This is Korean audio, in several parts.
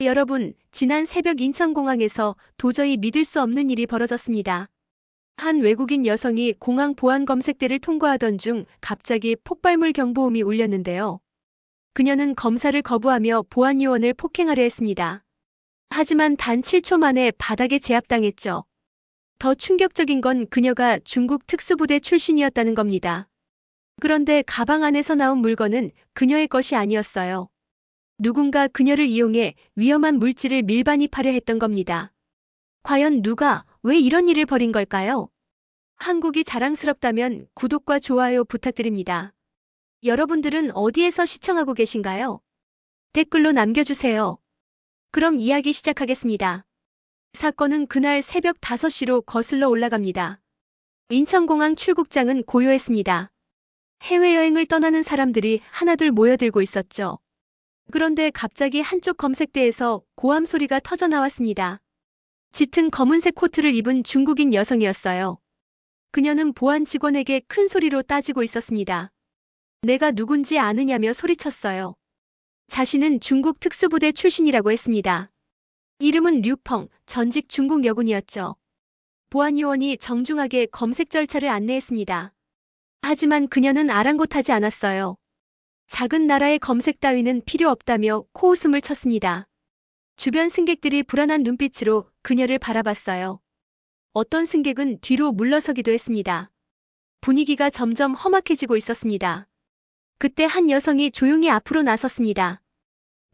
여러분, 지난 새벽 인천공항에서 도저히 믿을 수 없는 일이 벌어졌습니다. 한 외국인 여성이 공항 보안 검색대를 통과하던 중 갑자기 폭발물 경보음이 울렸는데요. 그녀는 검사를 거부하며 보안 요원을 폭행하려 했습니다. 하지만 단 7초 만에 바닥에 제압당했죠. 더 충격적인 건 그녀가 중국 특수부대 출신이었다는 겁니다. 그런데 가방 안에서 나온 물건은 그녀의 것이 아니었어요. 누군가 그녀를 이용해 위험한 물질을 밀반입하려 했던 겁니다. 과연 누가 왜 이런 일을 벌인 걸까요? 한국이 자랑스럽다면 구독과 좋아요 부탁드립니다. 여러분들은 어디에서 시청하고 계신가요? 댓글로 남겨주세요. 그럼 이야기 시작하겠습니다. 사건은 그날 새벽 5시로 거슬러 올라갑니다. 인천공항 출국장은 고요했습니다. 해외여행을 떠나는 사람들이 하나둘 모여들고 있었죠. 그런데 갑자기 한쪽 검색대에서 고함 소리가 터져 나왔습니다. 짙은 검은색 코트를 입은 중국인 여성이었어요. 그녀는 보안 직원에게 큰 소리로 따지고 있었습니다. 내가 누군지 아느냐며 소리쳤어요. 자신은 중국 특수부대 출신이라고 했습니다. 이름은 류펑, 전직 중국 여군이었죠. 보안 요원이 정중하게 검색 절차를 안내했습니다. 하지만 그녀는 아랑곳하지 않았어요. 작은 나라의 검색 따위는 필요 없다며 코웃음을 쳤습니다. 주변 승객들이 불안한 눈빛으로 그녀를 바라봤어요. 어떤 승객은 뒤로 물러서기도 했습니다. 분위기가 점점 험악해지고 있었습니다. 그때 한 여성이 조용히 앞으로 나섰습니다.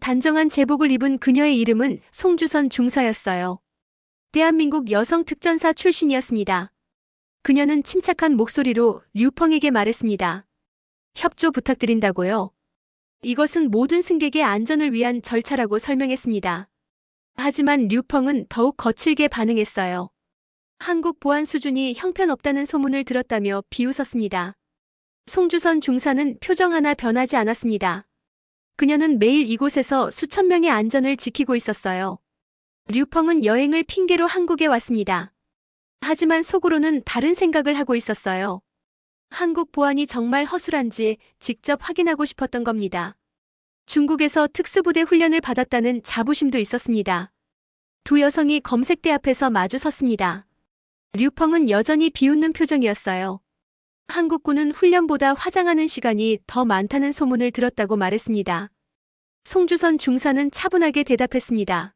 단정한 제복을 입은 그녀의 이름은 송주선 중사였어요. 대한민국 여성 특전사 출신이었습니다. 그녀는 침착한 목소리로 류펑에게 말했습니다. 협조 부탁드린다고요. 이것은 모든 승객의 안전을 위한 절차라고 설명했습니다. 하지만 류펑은 더욱 거칠게 반응했어요. 한국 보안 수준이 형편없다는 소문을 들었다며 비웃었습니다. 송주선 중사는 표정 하나 변하지 않았습니다. 그녀는 매일 이곳에서 수천 명의 안전을 지키고 있었어요. 류펑은 여행을 핑계로 한국에 왔습니다. 하지만 속으로는 다른 생각을 하고 있었어요. 한국 보안이 정말 허술한지 직접 확인하고 싶었던 겁니다. 중국에서 특수부대 훈련을 받았다는 자부심도 있었습니다. 두 여성이 검색대 앞에서 마주 섰습니다. 류펑은 여전히 비웃는 표정이었어요. 한국군은 훈련보다 화장하는 시간이 더 많다는 소문을 들었다고 말했습니다. 송주선 중사는 차분하게 대답했습니다.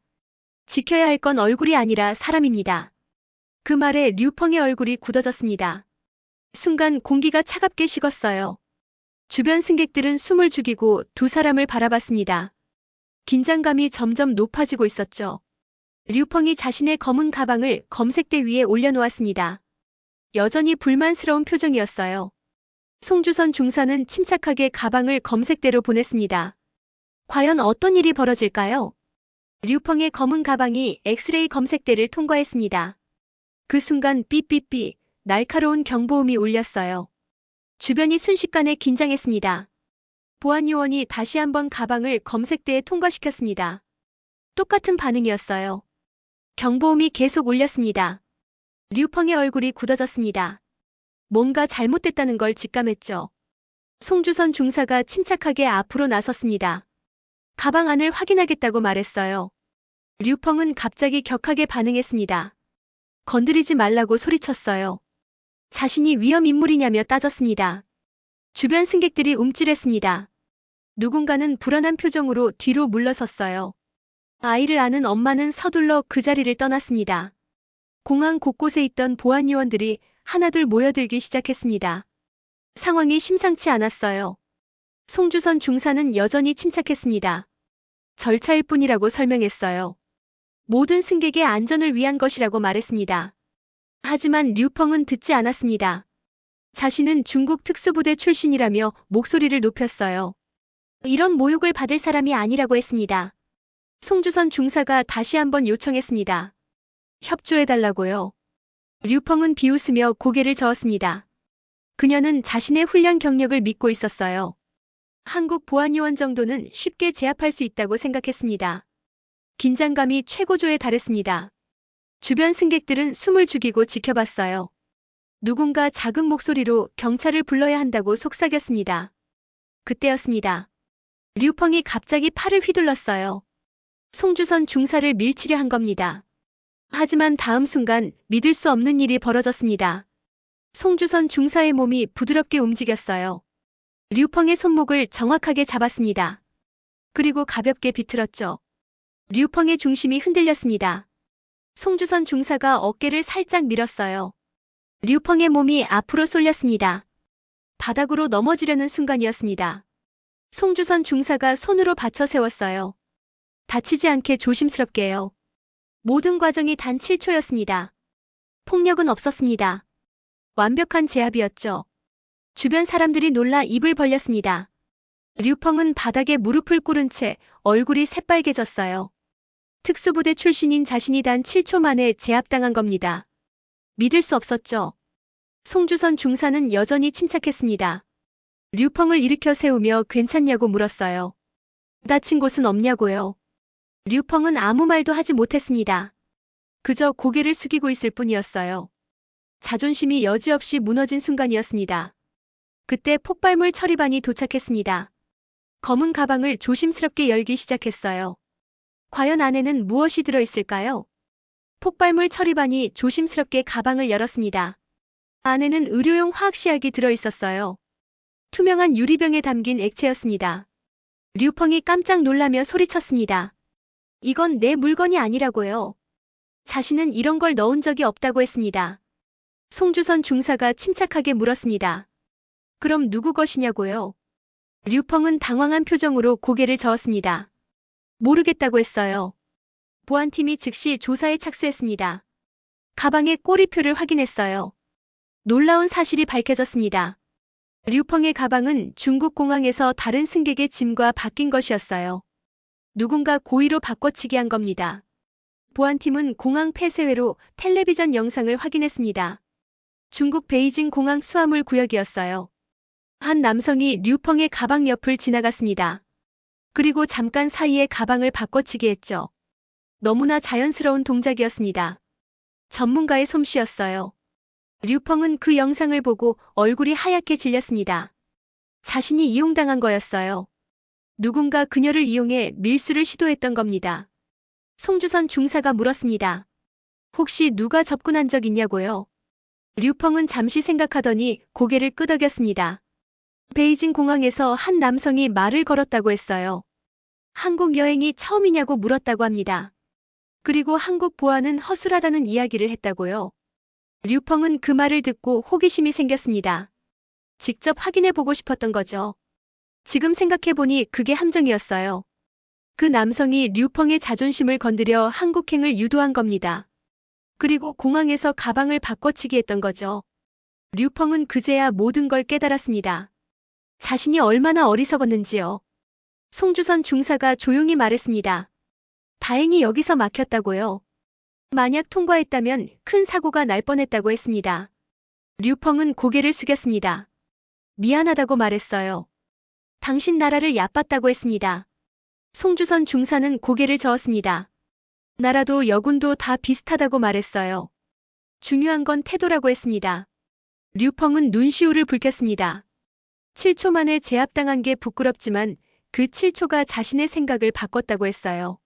지켜야 할 건 얼굴이 아니라 사람입니다. 그 말에 류펑의 얼굴이 굳어졌습니다. 순간 공기가 차갑게 식었어요. 주변 승객들은 숨을 죽이고 두 사람을 바라봤습니다. 긴장감이 점점 높아지고 있었죠. 류펑이 자신의 검은 가방을 검색대 위에 올려놓았습니다. 여전히 불만스러운 표정이었어요. 송주선 중사는 침착하게 가방을 검색대로 보냈습니다. 과연 어떤 일이 벌어질까요? 류펑의 검은 가방이 엑스레이 검색대를 통과했습니다. 그 순간 삐삐삐 날카로운 경보음이 울렸어요. 주변이 순식간에 긴장했습니다. 보안 요원이 다시 한번 가방을 검색대에 통과시켰습니다. 똑같은 반응이었어요. 경보음이 계속 울렸습니다. 류펑의 얼굴이 굳어졌습니다. 뭔가 잘못됐다는 걸 직감했죠. 송주선 중사가 침착하게 앞으로 나섰습니다. 가방 안을 확인하겠다고 말했어요. 류펑은 갑자기 격하게 반응했습니다. 건드리지 말라고 소리쳤어요. 자신이 위험 인물이냐며 따졌습니다. 주변 승객들이 움찔했습니다. 누군가는 불안한 표정으로 뒤로 물러섰어요. 아이를 아는 엄마는 서둘러 그 자리를 떠났습니다. 공항 곳곳에 있던 보안 요원들이 하나둘 모여들기 시작했습니다. 상황이 심상치 않았어요. 송주선 중사는 여전히 침착했습니다. 절차일 뿐이라고 설명했어요. 모든 승객의 안전을 위한 것이라고 말했습니다. 하지만 류펑은 듣지 않았습니다. 자신은 중국 특수부대 출신이라며 목소리를 높였어요. 이런 모욕을 받을 사람이 아니라고 했습니다. 송주선 중사가 다시 한번 요청했습니다. 협조해달라고요. 류펑은 비웃으며 고개를 저었습니다. 그녀는 자신의 훈련 경력을 믿고 있었어요. 한국 보안요원 정도는 쉽게 제압할 수 있다고 생각했습니다. 긴장감이 최고조에 달했습니다. 주변 승객들은 숨을 죽이고 지켜봤어요. 누군가 작은 목소리로 경찰을 불러야 한다고 속삭였습니다. 그때였습니다. 류펑이 갑자기 팔을 휘둘렀어요. 송주선 중사를 밀치려 한 겁니다. 하지만 다음 순간 믿을 수 없는 일이 벌어졌습니다. 송주선 중사의 몸이 부드럽게 움직였어요. 류펑의 손목을 정확하게 잡았습니다. 그리고 가볍게 비틀었죠. 류펑의 중심이 흔들렸습니다. 송주선 중사가 어깨를 살짝 밀었어요. 류펑의 몸이 앞으로 쏠렸습니다. 바닥으로 넘어지려는 순간이었습니다. 송주선 중사가 손으로 받쳐 세웠어요. 다치지 않게 조심스럽게요. 모든 과정이 단 7초였습니다. 폭력은 없었습니다. 완벽한 제압이었죠. 주변 사람들이 놀라 입을 벌렸습니다. 류펑은 바닥에 무릎을 꿇은 채 얼굴이 새빨개졌어요. 특수부대 출신인 자신이 단 7초 만에 제압당한 겁니다. 믿을 수 없었죠. 송주선 중사는 여전히 침착했습니다. 류펑을 일으켜 세우며 괜찮냐고 물었어요. 다친 곳은 없냐고요. 류펑은 아무 말도 하지 못했습니다. 그저 고개를 숙이고 있을 뿐이었어요. 자존심이 여지없이 무너진 순간이었습니다. 그때 폭발물 처리반이 도착했습니다. 검은 가방을 조심스럽게 열기 시작했어요. 과연 안에는 무엇이 들어있을까요? 폭발물 처리반이 조심스럽게 가방을 열었습니다. 안에는 의료용 화학시약이 들어있었어요. 투명한 유리병에 담긴 액체였습니다. 류펑이 깜짝 놀라며 소리쳤습니다. 이건 내 물건이 아니라고요. 자신은 이런 걸 넣은 적이 없다고 했습니다. 송주선 중사가 침착하게 물었습니다. 그럼 누구 것이냐고요? 류펑은 당황한 표정으로 고개를 저었습니다. 모르겠다고 했어요. 보안팀이 즉시 조사에 착수했습니다. 가방의 꼬리표를 확인했어요. 놀라운 사실이 밝혀졌습니다. 류펑의 가방은 중국 공항에서 다른 승객의 짐과 바뀐 것이었어요. 누군가 고의로 바꿔치기 한 겁니다. 보안팀은 공항 폐쇄회로 텔레비전 영상을 확인했습니다. 중국 베이징 공항 수화물 구역이었어요. 한 남성이 류펑의 가방 옆을 지나갔습니다. 그리고 잠깐 사이에 가방을 바꿔치기 했죠. 너무나 자연스러운 동작이었습니다. 전문가의 솜씨였어요. 류펑은 그 영상을 보고 얼굴이 하얗게 질렸습니다. 자신이 이용당한 거였어요. 누군가 그녀를 이용해 밀수를 시도했던 겁니다. 송주선 중사가 물었습니다. 혹시 누가 접근한 적 있냐고요? 류펑은 잠시 생각하더니 고개를 끄덕였습니다. 베이징 공항에서 한 남성이 말을 걸었다고 했어요. 한국 여행이 처음이냐고 물었다고 합니다. 그리고 한국 보안은 허술하다는 이야기를 했다고요. 류펑은 그 말을 듣고 호기심이 생겼습니다. 직접 확인해 보고 싶었던 거죠. 지금 생각해보니 그게 함정이었어요. 그 남성이 류펑의 자존심을 건드려 한국행을 유도한 겁니다. 그리고 공항에서 가방을 바꿔치기 했던 거죠. 류펑은 그제야 모든 걸 깨달았습니다. 자신이 얼마나 어리석었는지요. 송주선 중사가 조용히 말했습니다. 다행히 여기서 막혔다고요. 만약 통과했다면 큰 사고가 날 뻔했다고 했습니다. 류펑은 고개를 숙였습니다. 미안하다고 말했어요. 당신 나라를 얕봤다고 했습니다. 송주선 중사는 고개를 저었습니다. 나라도 여군도 다 비슷하다고 말했어요. 중요한 건 태도라고 했습니다. 류펑은 눈시울을 붉혔습니다. 7초 만에 제압당한 게 부끄럽지만 그 7초가 자신의 생각을 바꿨다고 했어요.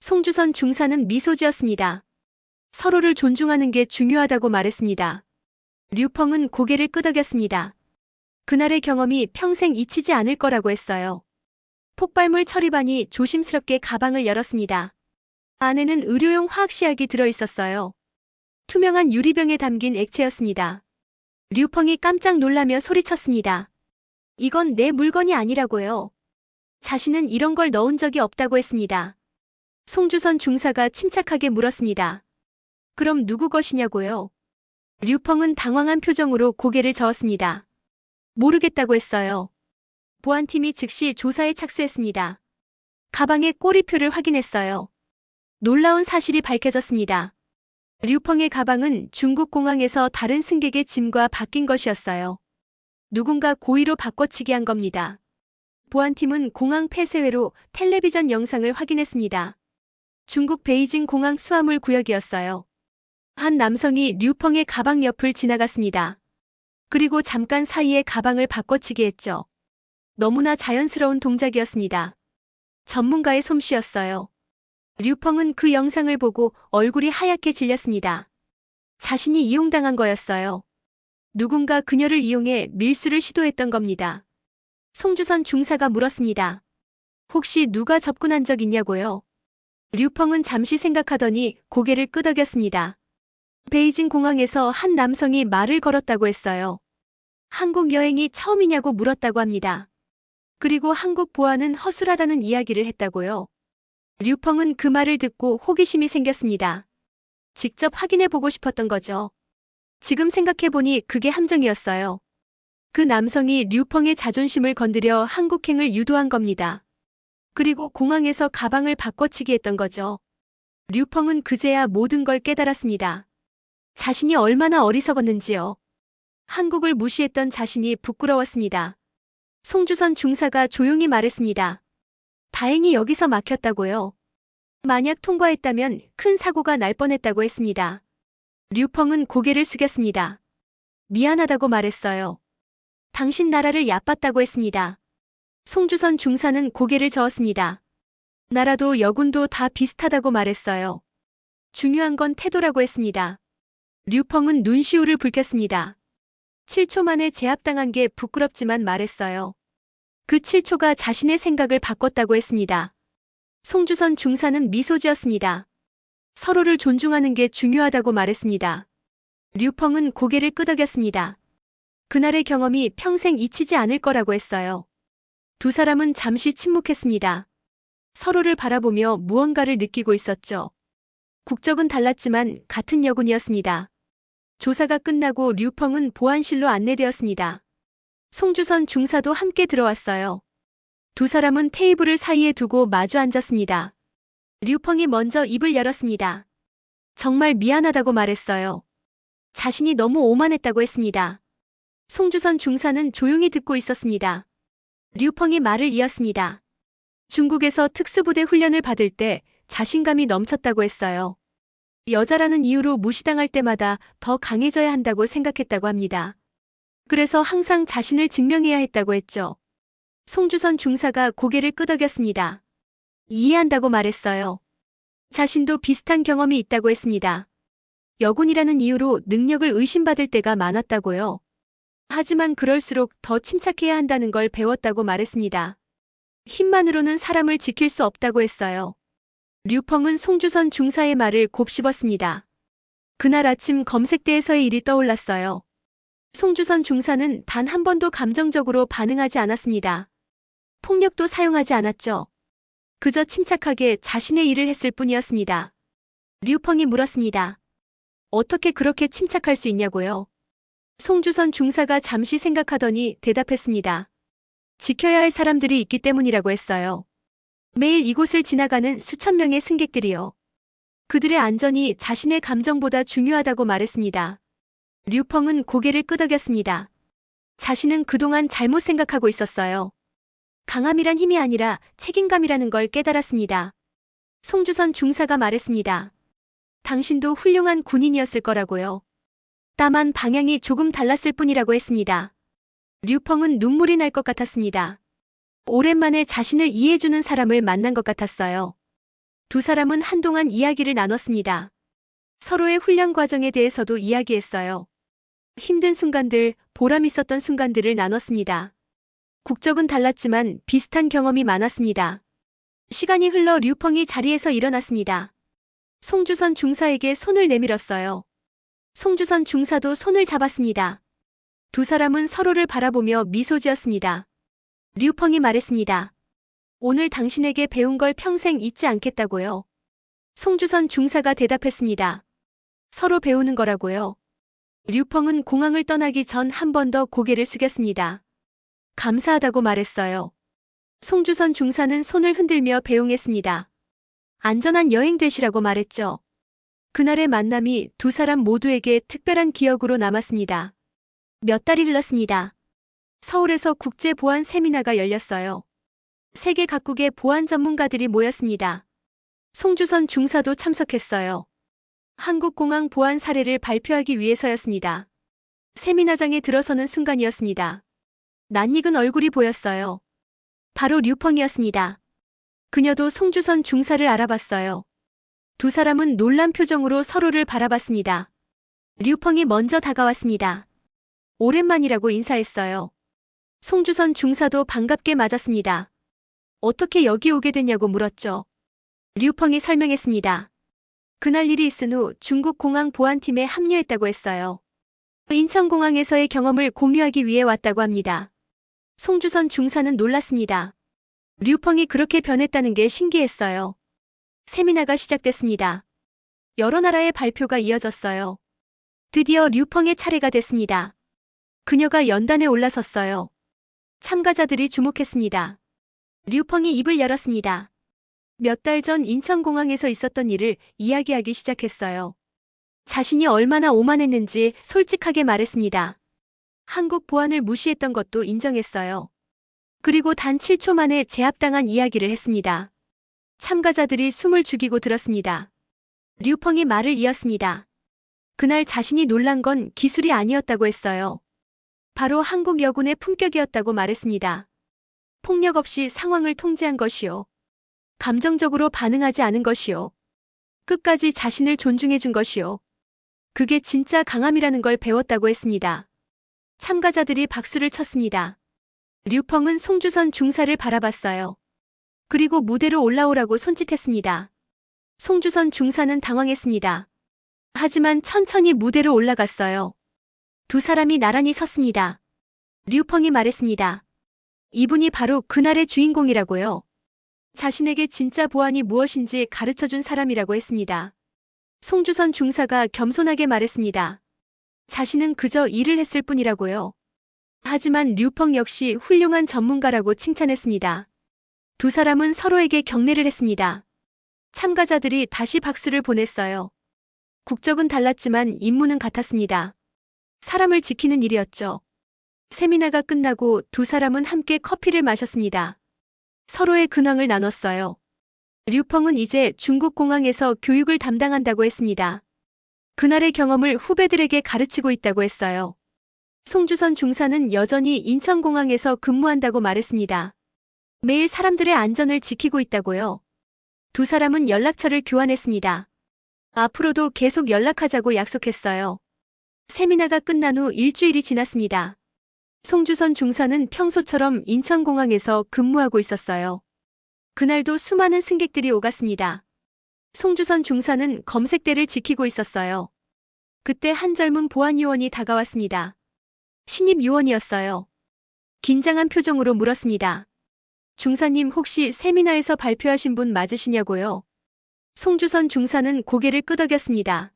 송주선 중사는 미소 지었습니다. 서로를 존중하는 게 중요하다고 말했습니다. 류펑은 고개를 끄덕였습니다. 그날의 경험이 평생 잊히지 않을 거라고 했어요. 폭발물 처리반이 조심스럽게 가방을 열었습니다. 안에는 의료용 화학시약이 들어있었어요. 투명한 유리병에 담긴 액체였습니다. 류펑이 깜짝 놀라며 소리쳤습니다. 이건 내 물건이 아니라고요. 자신은 이런 걸 넣은 적이 없다고 했습니다. 송주선 중사가 침착하게 물었습니다. 그럼 누구 것이냐고요? 류펑은 당황한 표정으로 고개를 저었습니다. 모르겠다고 했어요. 보안팀이 즉시 조사에 착수했습니다. 가방의 꼬리표를 확인했어요. 놀라운 사실이 밝혀졌습니다. 류펑의 가방은 중국 공항에서 다른 승객의 짐과 바뀐 것이었어요. 누군가 고의로 바꿔치기 한 겁니다. 보안팀은 공항 폐쇄회로 텔레비전 영상을 확인했습니다. 중국 베이징 공항 수화물 구역이었어요. 한 남성이 류펑의 가방 옆을 지나갔습니다. 그리고 잠깐 사이에 가방을 바꿔치기 했죠. 너무나 자연스러운 동작이었습니다. 전문가의 솜씨였어요. 류펑은 그 영상을 보고 얼굴이 하얗게 질렸습니다. 자신이 이용당한 거였어요. 누군가 그녀를 이용해 밀수를 시도했던 겁니다. 송주선 중사가 물었습니다. 혹시 누가 접근한 적 있냐고요? 류펑은 잠시 생각하더니 고개를 끄덕였습니다. 베이징 공항에서 한 남성이 말을 걸었다고 했어요. 한국 여행이 처음이냐고 물었다고 합니다. 그리고 한국 보안은 허술하다는 이야기를 했다고요. 류펑은 그 말을 듣고 호기심이 생겼습니다. 직접 확인해 보고 싶었던 거죠. 지금 생각해보니 그게 함정이었어요. 그 남성이 류펑의 자존심을 건드려 한국행을 유도한 겁니다. 그리고 공항에서 가방을 바꿔치기 했던 거죠. 류펑은 그제야 모든 걸 깨달았습니다. 자신이 얼마나 어리석었는지요. 한국을 무시했던 자신이 부끄러웠습니다. 송주선 중사가 조용히 말했습니다. 다행히 여기서 막혔다고요. 만약 통과했다면 큰 사고가 날 뻔했다고 했습니다. 류펑은 고개를 숙였습니다. 미안하다고 말했어요. 당신 나라를 얕봤다고 했습니다. 송주선 중사는 고개를 저었습니다. 나라도 여군도 다 비슷하다고 말했어요. 중요한 건 태도라고 했습니다. 류펑은 눈시울을 붉혔습니다. 7초 만에 제압당한 게 부끄럽지만 말했어요. 그 7초가 자신의 생각을 바꿨다고 했습니다. 송주선 중사는 미소 지었습니다. 서로를 존중하는 게 중요하다고 말했습니다. 류펑은 고개를 끄덕였습니다. 그날의 경험이 평생 잊히지 않을 거라고 했어요. 두 사람은 잠시 침묵했습니다. 서로를 바라보며 무언가를 느끼고 있었죠. 국적은 달랐지만 같은 여군이었습니다. 조사가 끝나고 류펑은 보안실로 안내되었습니다. 송주선 중사도 함께 들어왔어요. 두 사람은 테이블을 사이에 두고 마주 앉았습니다. 류펑이 먼저 입을 열었습니다. 정말 미안하다고 말했어요. 자신이 너무 오만했다고 했습니다. 송주선 중사는 조용히 듣고 있었습니다. 류펑이 말을 이었습니다. 중국에서 특수부대 훈련을 받을 때 자신감이 넘쳤다고 했어요. 여자라는 이유로 무시당할 때마다 더 강해져야 한다고 생각했다고 합니다. 그래서 항상 자신을 증명해야 했다고 했죠. 송주선 중사가 고개를 끄덕였습니다. 이해한다고 말했어요. 자신도 비슷한 경험이 있다고 했습니다. 여군이라는 이유로 능력을 의심받을 때가 많았다고요. 하지만 그럴수록 더 침착해야 한다는 걸 배웠다고 말했습니다. 힘만으로는 사람을 지킬 수 없다고 했어요. 류펑은 송주선 중사의 말을 곱씹었습니다. 그날 아침 검색대에서의 일이 떠올랐어요. 송주선 중사는 단 한 번도 감정적으로 반응하지 않았습니다. 폭력도 사용하지 않았죠. 그저 침착하게 자신의 일을 했을 뿐이었습니다. 류펑이 물었습니다. 어떻게 그렇게 침착할 수 있냐고요? 송주선 중사가 잠시 생각하더니 대답했습니다. 지켜야 할 사람들이 있기 때문이라고 했어요. 매일 이곳을 지나가는 수천 명의 승객들이요. 그들의 안전이 자신의 감정보다 중요하다고 말했습니다. 류펑은 고개를 끄덕였습니다. 자신은 그동안 잘못 생각하고 있었어요. 강함이란 힘이 아니라 책임감이라는 걸 깨달았습니다. 송주선 중사가 말했습니다. 당신도 훌륭한 군인이었을 거라고요. 다만 방향이 조금 달랐을 뿐이라고 했습니다. 류펑은 눈물이 날 것 같았습니다. 오랜만에 자신을 이해해주는 사람을 만난 것 같았어요. 두 사람은 한동안 이야기를 나눴습니다. 서로의 훈련 과정에 대해서도 이야기했어요. 힘든 순간들, 보람 있었던 순간들을 나눴습니다. 국적은 달랐지만 비슷한 경험이 많았습니다. 시간이 흘러 류펑이 자리에서 일어났습니다. 송주선 중사에게 손을 내밀었어요. 송주선 중사도 손을 잡았습니다. 두 사람은 서로를 바라보며 미소 지었습니다. 류펑이 말했습니다. 오늘 당신에게 배운 걸 평생 잊지 않겠다고요. 송주선 중사가 대답했습니다. 서로 배우는 거라고요. 류펑은 공항을 떠나기 전 한 번 더 고개를 숙였습니다. 감사하다고 말했어요. 송주선 중사는 손을 흔들며 배웅했습니다. 안전한 여행 되시라고 말했죠. 그날의 만남이 두 사람 모두에게 특별한 기억으로 남았습니다. 몇 달이 흘렀습니다. 서울에서 국제보안 세미나가 열렸어요. 세계 각국의 보안 전문가들이 모였습니다. 송주선 중사도 참석했어요. 한국공항 보안 사례를 발표하기 위해서였습니다. 세미나장에 들어서는 순간이었습니다. 낯익은 얼굴이 보였어요. 바로 류펑이었습니다. 그녀도 송주선 중사를 알아봤어요. 두 사람은 놀란 표정으로 서로를 바라봤습니다. 류펑이 먼저 다가왔습니다. 오랜만이라고 인사했어요. 송주선 중사도 반갑게 맞았습니다. 어떻게 여기 오게 됐냐고 물었죠. 류펑이 설명했습니다. 그날 일이 있은 후 중국 공항 보안팀에 합류했다고 했어요. 인천공항에서의 경험을 공유하기 위해 왔다고 합니다. 송주선 중사는 놀랐습니다. 류펑이 그렇게 변했다는 게 신기했어요. 세미나가 시작됐습니다. 여러 나라의 발표가 이어졌어요. 드디어 류펑의 차례가 됐습니다. 그녀가 연단에 올라섰어요. 참가자들이 주목했습니다. 류펑이 입을 열었습니다. 몇 달 전 인천공항에서 있었던 일을 이야기하기 시작했어요. 자신이 얼마나 오만했는지 솔직하게 말했습니다. 한국 보안을 무시했던 것도 인정했어요. 그리고 단 7초 만에 제압당한 이야기를 했습니다. 참가자들이 숨을 죽이고 들었습니다. 류펑이 말을 이었습니다. 그날 자신이 놀란 건 기술이 아니었다고 했어요. 바로 한국 여군의 품격이었다고 말했습니다. 폭력 없이 상황을 통제한 것이요. 감정적으로 반응하지 않은 것이요. 끝까지 자신을 존중해 준 것이요. 그게 진짜 강함이라는 걸 배웠다고 했습니다. 참가자들이 박수를 쳤습니다. 류펑은 송주선 중사를 바라봤어요. 그리고 무대로 올라오라고 손짓했습니다. 송주선 중사는 당황했습니다. 하지만 천천히 무대로 올라갔어요. 두 사람이 나란히 섰습니다. 류펑이 말했습니다. 이분이 바로 그날의 주인공이라고요. 자신에게 진짜 보안이 무엇인지 가르쳐 준 사람이라고 했습니다. 송주선 중사가 겸손하게 말했습니다. 자신은 그저 일을 했을 뿐이라고요. 하지만 류펑 역시 훌륭한 전문가라고 칭찬했습니다. 두 사람은 서로에게 경례를 했습니다. 참가자들이 다시 박수를 보냈어요. 국적은 달랐지만 임무는 같았습니다. 사람을 지키는 일이었죠. 세미나가 끝나고 두 사람은 함께 커피를 마셨습니다. 서로의 근황을 나눴어요. 류펑은 이제 중국 공항에서 교육을 담당한다고 했습니다. 그날의 경험을 후배들에게 가르치고 있다고 했어요. 송주선 중사는 여전히 인천공항에서 근무한다고 말했습니다. 매일 사람들의 안전을 지키고 있다고요. 두 사람은 연락처를 교환했습니다. 앞으로도 계속 연락하자고 약속했어요. 세미나가 끝난 후 일주일이 지났습니다. 송주선 중사는 평소처럼 인천공항에서 근무하고 있었어요. 그날도 수많은 승객들이 오갔습니다. 송주선 중사는 검색대를 지키고 있었어요. 그때 한 젊은 보안요원이 다가왔습니다. 신입 요원이었어요. 긴장한 표정으로 물었습니다. 중사님 혹시 세미나에서 발표하신 분 맞으시냐고요? 송주선 중사는 고개를 끄덕였습니다.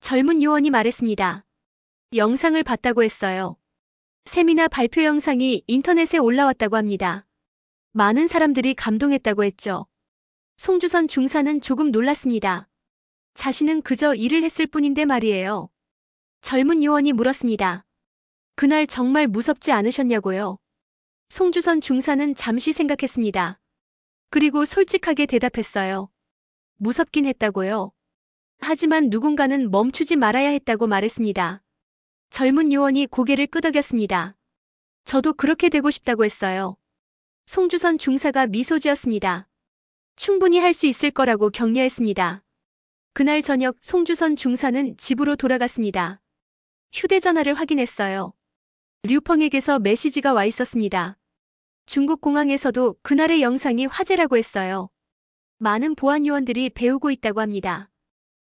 젊은 요원이 말했습니다. 영상을 봤다고 했어요. 세미나 발표 영상이 인터넷에 올라왔다고 합니다. 많은 사람들이 감동했다고 했죠. 송주선 중사는 조금 놀랐습니다. 자신은 그저 일을 했을 뿐인데 말이에요. 젊은 요원이 물었습니다. 그날 정말 무섭지 않으셨냐고요? 송주선 중사는 잠시 생각했습니다. 그리고 솔직하게 대답했어요. 무섭긴 했다고요. 하지만 누군가는 멈추지 말아야 했다고 말했습니다. 젊은 요원이 고개를 끄덕였습니다. 저도 그렇게 되고 싶다고 했어요. 송주선 중사가 미소 지었습니다. 충분히 할 수 있을 거라고 격려했습니다. 그날 저녁 송주선 중사는 집으로 돌아갔습니다. 휴대전화를 확인했어요. 류펑에게서 메시지가 와 있었습니다. 중국 공항에서도 그날의 영상이 화제라고 했어요. 많은 보안 요원들이 배우고 있다고 합니다.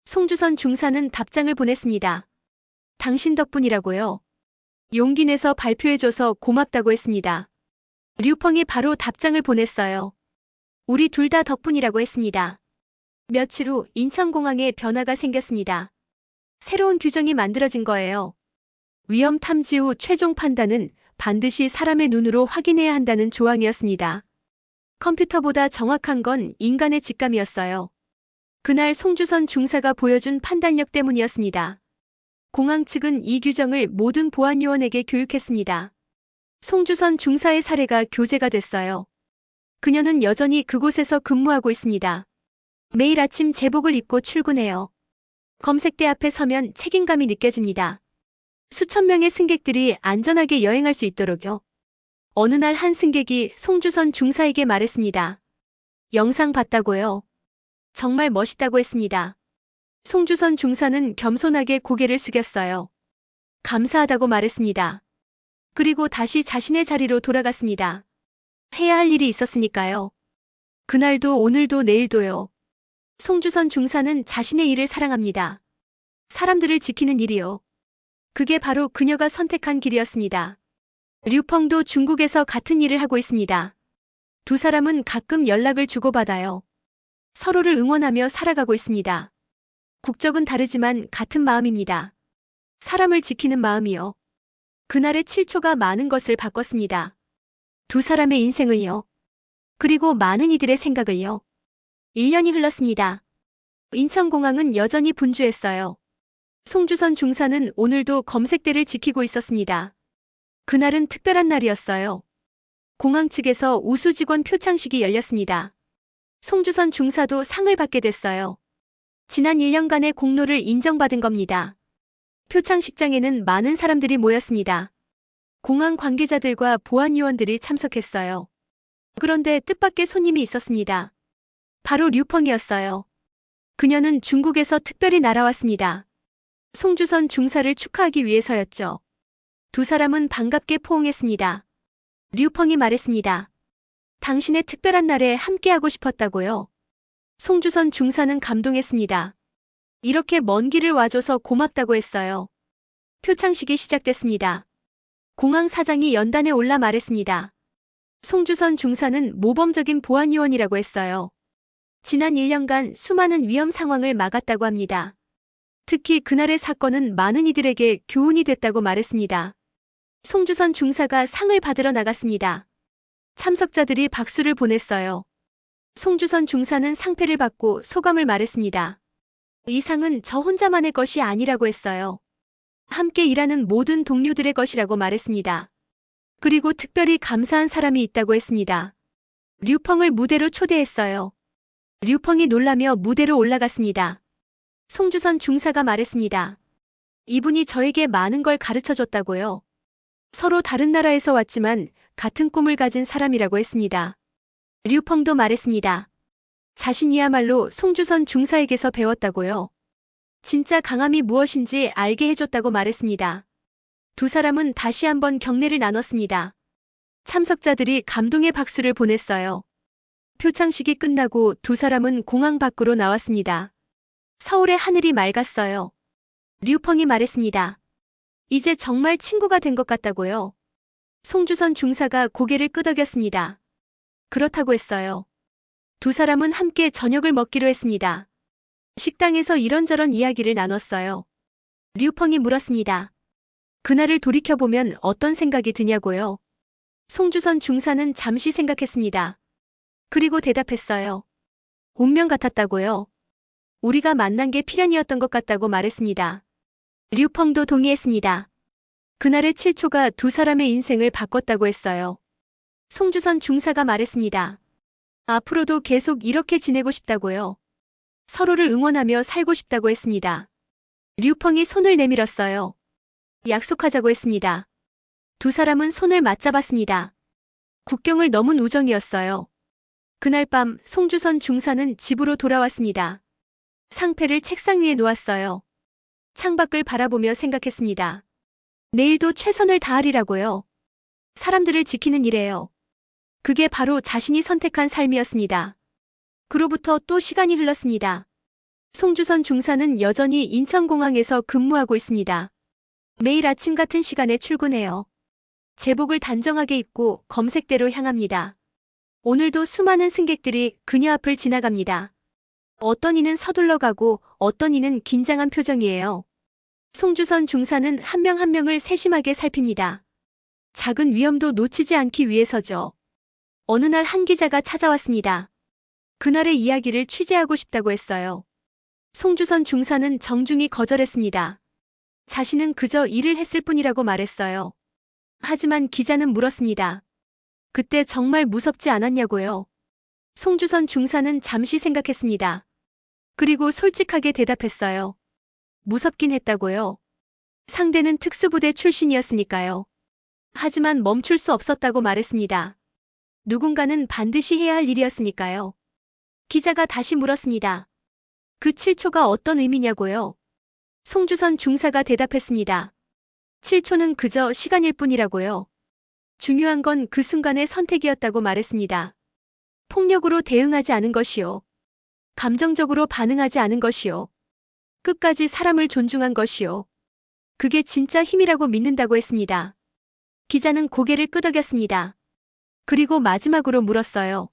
송주선 중사는 답장을 보냈습니다. 당신 덕분이라고요. 용기 내서 발표해줘서 고맙다고 했습니다. 류펑이 바로 답장을 보냈어요. 우리 둘 다 덕분이라고 했습니다. 며칠 후 인천공항에 변화가 생겼습니다. 새로운 규정이 만들어진 거예요. 위험 탐지 후 최종 판단은 반드시 사람의 눈으로 확인해야 한다는 조항이었습니다. 컴퓨터보다 정확한 건 인간의 직감이었어요. 그날 송주선 중사가 보여준 판단력 때문이었습니다. 공항 측은 이 규정을 모든 보안요원에게 교육했습니다. 송주선 중사의 사례가 교재가 됐어요. 그녀는 여전히 그곳에서 근무하고 있습니다. 매일 아침 제복을 입고 출근해요. 검색대 앞에 서면 책임감이 느껴집니다. 수천 명의 승객들이 안전하게 여행할 수 있도록요. 어느 날 한 승객이 송주선 중사에게 말했습니다. 영상 봤다고요. 정말 멋있다고 했습니다. 송주선 중사는 겸손하게 고개를 숙였어요. 감사하다고 말했습니다. 그리고 다시 자신의 자리로 돌아갔습니다. 해야 할 일이 있었으니까요. 그날도 오늘도 내일도요. 송주선 중사는 자신의 일을 사랑합니다. 사람들을 지키는 일이요. 그게 바로 그녀가 선택한 길이었습니다. 류펑도 중국에서 같은 일을 하고 있습니다. 두 사람은 가끔 연락을 주고받아요. 서로를 응원하며 살아가고 있습니다. 국적은 다르지만 같은 마음입니다. 사람을 지키는 마음이요. 그날의 7초가 많은 것을 바꿨습니다. 두 사람의 인생을요. 그리고 많은 이들의 생각을요. 1년이 흘렀습니다. 인천공항은 여전히 분주했어요. 송주선 중사는 오늘도 검색대를 지키고 있었습니다. 그날은 특별한 날이었어요. 공항 측에서 우수 직원 표창식이 열렸습니다. 송주선 중사도 상을 받게 됐어요. 지난 1년간의 공로를 인정받은 겁니다. 표창식장에는 많은 사람들이 모였습니다. 공항 관계자들과 보안 요원들이 참석했어요. 그런데 뜻밖의 손님이 있었습니다. 바로 류펑이었어요. 그녀는 중국에서 특별히 날아왔습니다. 송주선 중사를 축하하기 위해서였죠. 두 사람은 반갑게 포옹했습니다. 류펑이 말했습니다. 당신의 특별한 날에 함께하고 싶었다고요. 송주선 중사는 감동했습니다. 이렇게 먼 길을 와줘서 고맙다고 했어요. 표창식이 시작됐습니다. 공항 사장이 연단에 올라 말했습니다. 송주선 중사는 모범적인 보안요원이라고 했어요. 지난 1년간 수많은 위험 상황을 막았다고 합니다. 특히 그날의 사건은 많은 이들에게 교훈이 됐다고 말했습니다. 송주선 중사가 상을 받으러 나갔습니다. 참석자들이 박수를 보냈어요. 송주선 중사는 상패를 받고 소감을 말했습니다. 이 상은 저 혼자만의 것이 아니라고 했어요. 함께 일하는 모든 동료들의 것이라고 말했습니다. 그리고 특별히 감사한 사람이 있다고 했습니다. 류펑을 무대로 초대했어요. 류펑이 놀라며 무대로 올라갔습니다. 송주선 중사가 말했습니다. 이분이 저에게 많은 걸 가르쳐 줬다고요. 서로 다른 나라에서 왔지만 같은 꿈을 가진 사람이라고 했습니다. 류펑도 말했습니다. 자신이야말로 송주선 중사에게서 배웠다고요. 진짜 강함이 무엇인지 알게 해줬다고 말했습니다. 두 사람은 다시 한번 경례를 나눴습니다. 참석자들이 감동의 박수를 보냈어요. 표창식이 끝나고 두 사람은 공항 밖으로 나왔습니다. 서울의 하늘이 맑았어요. 류펑이 말했습니다. 이제 정말 친구가 된 것 같다고요. 송주선 중사가 고개를 끄덕였습니다. 그렇다고 했어요. 두 사람은 함께 저녁을 먹기로 했습니다. 식당에서 이런저런 이야기를 나눴어요. 류펑이 물었습니다. 그날을 돌이켜보면 어떤 생각이 드냐고요. 송주선 중사는 잠시 생각했습니다. 그리고 대답했어요. 운명 같았다고요. 우리가 만난 게 필연이었던 것 같다고 말했습니다. 류펑도 동의했습니다. 그날의 7초가 두 사람의 인생을 바꿨다고 했어요. 송주선 중사가 말했습니다. 앞으로도 계속 이렇게 지내고 싶다고요. 서로를 응원하며 살고 싶다고 했습니다. 류펑이 손을 내밀었어요. 약속하자고 했습니다. 두 사람은 손을 맞잡았습니다. 국경을 넘은 우정이었어요. 그날 밤 송주선 중사는 집으로 돌아왔습니다. 상패를 책상 위에 놓았어요. 창밖을 바라보며 생각했습니다. 내일도 최선을 다하리라고요. 사람들을 지키는 일에요. 그게 바로 자신이 선택한 삶이었습니다. 그로부터 또 시간이 흘렀습니다. 송주선 중사는 여전히 인천공항에서 근무하고 있습니다. 매일 아침 같은 시간에 출근해요. 제복을 단정하게 입고 검색대로 향합니다. 오늘도 수많은 승객들이 그녀 앞을 지나갑니다. 어떤 이는 서둘러 가고 어떤 이는 긴장한 표정이에요. 송주선 중사는 한 명 한 명을 세심하게 살핍니다. 작은 위험도 놓치지 않기 위해서죠. 어느 날 한 기자가 찾아왔습니다. 그날의 이야기를 취재하고 싶다고 했어요. 송주선 중사는 정중히 거절했습니다. 자신은 그저 일을 했을 뿐이라고 말했어요. 하지만 기자는 물었습니다. 그때 정말 무섭지 않았냐고요. 송주선 중사는 잠시 생각했습니다. 그리고 솔직하게 대답했어요. 무섭긴 했다고요. 상대는 특수부대 출신이었으니까요. 하지만 멈출 수 없었다고 말했습니다. 누군가는 반드시 해야 할 일이었으니까요. 기자가 다시 물었습니다. 그 7초가 어떤 의미냐고요? 송주선 중사가 대답했습니다. 7초는 그저 시간일 뿐이라고요. 중요한 건 그 순간의 선택이었다고 말했습니다. 폭력으로 대응하지 않은 것이요. 감정적으로 반응하지 않은 것이요. 끝까지 사람을 존중한 것이요. 그게 진짜 힘이라고 믿는다고 했습니다. 기자는 고개를 끄덕였습니다. 그리고 마지막으로 물었어요.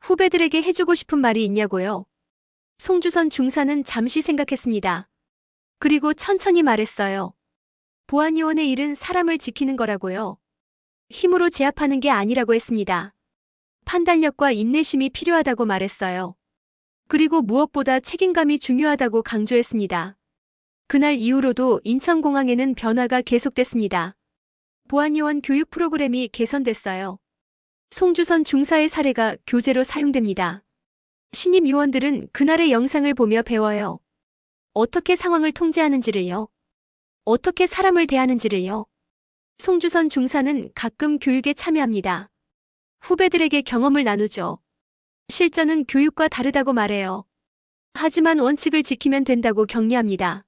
후배들에게 해주고 싶은 말이 있냐고요? 송주선 중사는 잠시 생각했습니다. 그리고 천천히 말했어요. 보안요원의 일은 사람을 지키는 거라고요. 힘으로 제압하는 게 아니라고 했습니다. 판단력과 인내심이 필요하다고 말했어요. 그리고 무엇보다 책임감이 중요하다고 강조했습니다. 그날 이후로도 인천공항에는 변화가 계속됐습니다. 보안요원 교육 프로그램이 개선됐어요. 송주선 중사의 사례가 교재로 사용됩니다. 신입 요원들은 그날의 영상을 보며 배워요. 어떻게 상황을 통제하는지를요. 어떻게 사람을 대하는지를요. 송주선 중사는 가끔 교육에 참여합니다. 후배들에게 경험을 나누죠. 실전은 교육과 다르다고 말해요. 하지만 원칙을 지키면 된다고 격려합니다.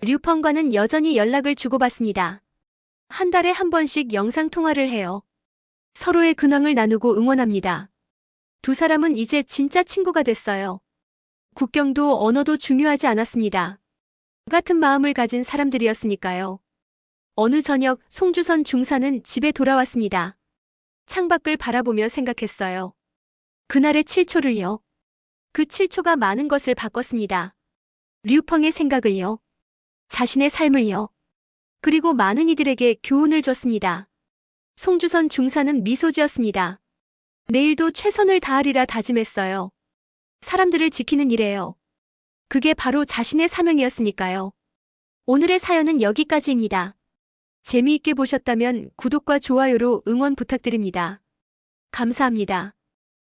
류펑과는 여전히 연락을 주고받습니다. 한 달에 한 번씩 영상통화를 해요. 서로의 근황을 나누고 응원합니다. 두 사람은 이제 진짜 친구가 됐어요. 국경도 언어도 중요하지 않았습니다. 같은 마음을 가진 사람들이었으니까요. 어느 저녁 송주선 중사는 집에 돌아왔습니다. 창밖을 바라보며 생각했어요. 그날의 7초를요. 그 7초가 많은 것을 바꿨습니다. 류펑의 생각을요. 자신의 삶을요. 그리고 많은 이들에게 교훈을 줬습니다. 송주선 중사는 미소 지었습니다. 내일도 최선을 다하리라 다짐했어요. 사람들을 지키는 일에요. 그게 바로 자신의 사명이었으니까요. 오늘의 사연은 여기까지입니다. 재미있게 보셨다면 구독과 좋아요로 응원 부탁드립니다. 감사합니다.